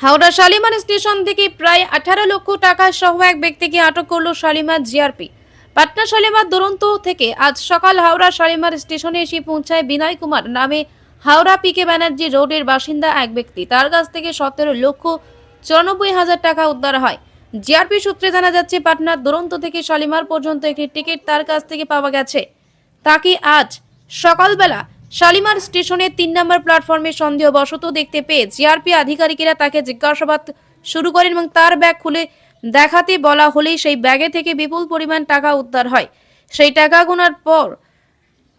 Howrah Shalimar station থেকে প্রায় আঠারো লক্ষ টাকা সহ এক ব্যক্তিকে আটক করল শালিমার জিআরপি। পাটনা শালিমার দুরন্ত থেকে আজ সকাল হাওড়া শালিমার স্টেশনে এসে পৌঁছায় বিনয় কুমার নামে হাওড়া পিকে ব্যানার্জি রোডের বাসিন্দা এক ব্যক্তি। তার কাছ থেকে সতেরো লক্ষ চুরানব্বই হাজার টাকা উদ্ধার হয়। জিআরপি সূত্রে জানা যাচ্ছে, পাটনার দুরন্ত থেকে শালিমার পর্যন্ত একটি টিকিট তার কাছ থেকে পাওয়া গেছে। তাকে আজ সকালবেলা শালিমার স্টেশনের তিন নম্বর প্ল্যাটফর্মে সন্দেহবশত দেখতে পেয়ে জিআরপি আধিকারিকেরা তাকে জিজ্ঞাসাবাদ শুরু করেন এবং তার ব্যাগ খুলে দেখাতে বলা হলেই সেই ব্যাগে থেকে বিপুল পরিমাণ টাকা উদ্ধার হয়। সেই টাকা গোনার পর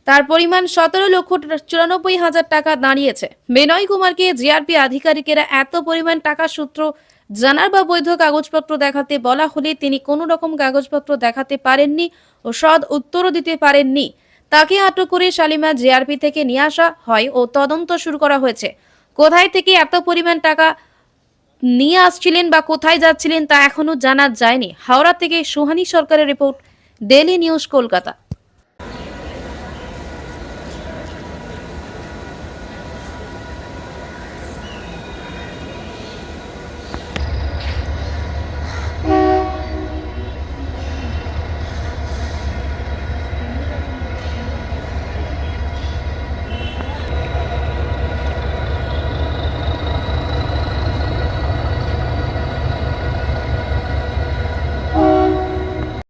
তার পরিমাণ সতেরো লক্ষ চুরানব্বই হাজার টাকা দাঁড়িয়েছে। বিনয় কুমারকে জিআরপি আধিকারিকেরা এত পরিমাণ টাকা সূত্র জানার বা বৈধ কাগজপত্র দেখাতে বলা হলে তিনি কোনো রকম কাগজপত্র দেখাতে পারেননি ও সদ উত্তরও দিতে পারেননি। তাকে আটক করে শালিমা জিআরপি থেকে নিয়ে আসা হয় ও তদন্ত শুরু করা হয়েছে। কোথায় থেকে এত পরিমাণ টাকা নিয়ে আসছিলেন বা কোথায় যাচ্ছিলেন তা এখনও জানা যায়নি। হাওড়া থেকে সুহানি সরকারের রিপোর্ট ডেলি নিউজ, কলকাতা।